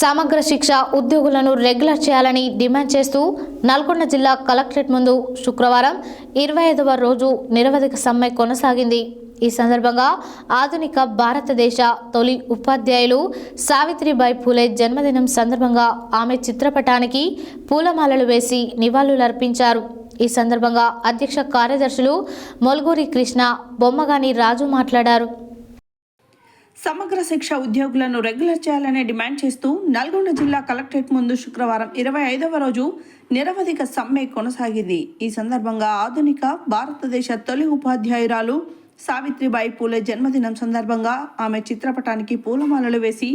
సమగ్ర శిక్ష ఉద్యోగులను రెగ్యులర్ చేయాలని డిమాండ్ చేస్తూ నల్గొండ జిల్లా కలెక్టరేట్ ముందు శుక్రవారం ఇరవై ఐదవ రోజు నిరవధిక సమ్మె కొనసాగింది. ఈ సందర్భంగా ఆధునిక భారతదేశ తొలి ఉపాధ్యాయులు సావిత్రిబాయి పూలే జన్మదినం సందర్భంగా ఆమె చిత్రపటానికి పూలమాలలు వేసి నివాళులర్పించారు. ఈ సందర్భంగా అధ్యక్ష కార్యదర్శులు మొల్గూరి కృష్ణ బొమ్మగాని రాజు మాట్లాడారు. సమగ్ర శిక్ష ఉద్యోగులను రెగ్యులర్ చేయాలని డిమాండ్ చేస్తూ నల్గొండ జిల్లా కలెక్టరేట్ ముందు శుక్రవారం ఇరవై ఐదవ రోజు నిరవధిక సమ్మె కొనసాగింది. ఈ సందర్భంగా ఆధునిక భారతదేశ తొలి ఉపాధ్యాయురాలు సావిత్రిబాయి పూలే జన్మదినం సందర్భంగా ఆమె చిత్రపటానికి పూలమాలలు వేసి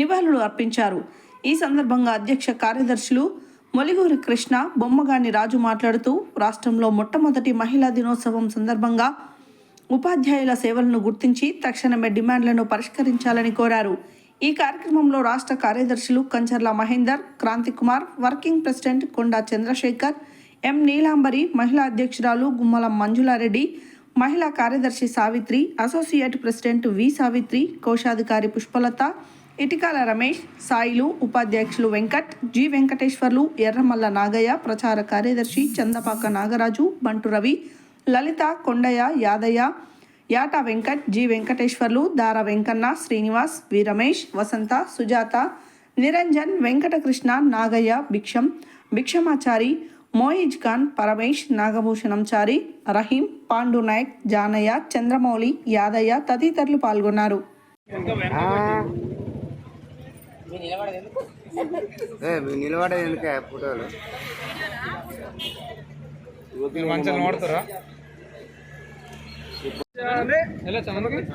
నివాళులు అర్పించారు. ఈ సందర్భంగా అధ్యక్ష కార్యదర్శులు మొలిగూరి కృష్ణ బొమ్మగాని రాజు మాట్లాడుతూ రాష్ట్రంలో మొట్టమొదటి మహిళా దినోత్సవం సందర్భంగా ఉపాధ్యాయుల సేవలను గుర్తించి తక్షణమే డిమాండ్లను పరిష్కరించాలని కోరారు. ఈ కార్యక్రమంలో రాష్ట్ర కార్యదర్శులు Kancharla Mahender Krantikumar working president Konda Chandrashekar M Neelambari మహిళా అధ్యక్షురాలు గుమ్మలం మంజులారెడ్డి మహిళా కార్యదర్శి Savitri associate president V Savitri కోశాధికారి పుష్పలత ఇటికాల రమేష్ సాయిలు ఉపాధ్యక్షులు వెంకట్ జి వెంకటేశ్వర్లు ఎర్రమల్ల నాగయ్య ప్రచార కార్యదర్శి చందపాక నాగరాజు బంటు రవి లలిత కొండయ్య యాదయ్య యాట వెంకట్ జి వెంకటేశ్వర్లు దార వెంకన్న శ్రీనివాస్ వి రమేష్ వసంత సుజాత నిరంజన్ వెంకటకృష్ణ నాగయ్య భిక్షం భిక్షమాచారి మోయిజ్ ఖాన్ పరమేష్ నాగభూషణంచారి రహీం పాండు నాయక్ జానయ్య చంద్రమౌళి యాదయ్య తదితరులు పాల్గొన్నారు. ఎందుకే ఫోటోలు?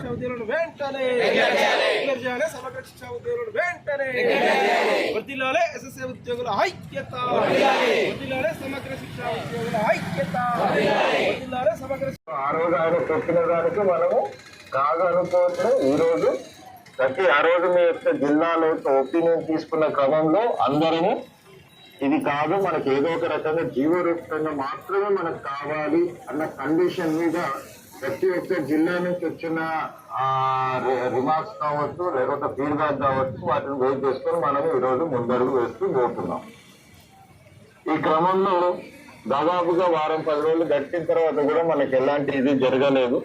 ఉద్యోగులను వెంటనే సమగ్ర శిక్షా ఉద్యోగులను వెంటనే వర్దిల్లాలే ఎస్ఎస్ఏ ఉద్యోగుల ఐక్యత. సమగ్ర శిక్షా ఉద్యోగుల ఐక్యత. వర్దిల్లాలే సమగ్ర ఆ రోజు ఆయన చెప్పిన దానికి మనము కాదు ఈ రోజు ప్రతి ఆ రోజు మీ యొక్క జిల్లాలో ఒపీనియన్ తీసుకున్న క్రమంలో అందరము ఇది కాదు మనకి ఏదో ఒక రకంగా జీవరూపంగా మాత్రమే మనకు కావాలి అన్న కండిషన్ మీద ప్రతి ఒక్క జిల్లా నుంచి వచ్చిన రిమార్క్స్ కావచ్చు లేకపోతే ఫీడ్బ్యాక్ కావచ్చు వాటిని వెయిట్ చేసుకొని మనం ఈ రోజు ముందడుగు వేస్తూ పోతున్నాం. ఈ క్రమంలో దాదాపుగా వారం పది రోజులు గడిచిన తర్వాత కూడా మనకి ఎలాంటి ఇది జరగలేదు.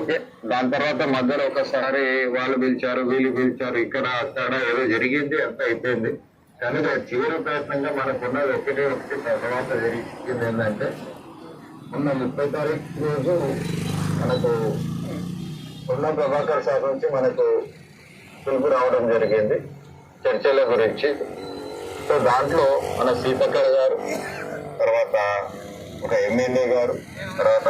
ఓకే దాని తర్వాత మధ్యలో ఒకసారి వాళ్ళు పిలిచారు వీళ్ళు పిలిచారు ఇక్కడ అక్కడ ఏదో జరిగింది అంత అయిపోయింది. కానీ చివరి ప్రయత్నంగా మనకున్నది ఒకటే ఒకటి తర్వాత జరిగింది ఏంటంటే మొన్న ముప్పై తారీఖు రోజు మనకు ఉన్న ప్రభాకర్ సార్ నుంచి మనకు పిలుపు రావడం జరిగింది చర్చల గురించి. సో దాంట్లో మన సీతక్క గారు తర్వాత ఒక ఎమ్మెల్యే గారు తర్వాత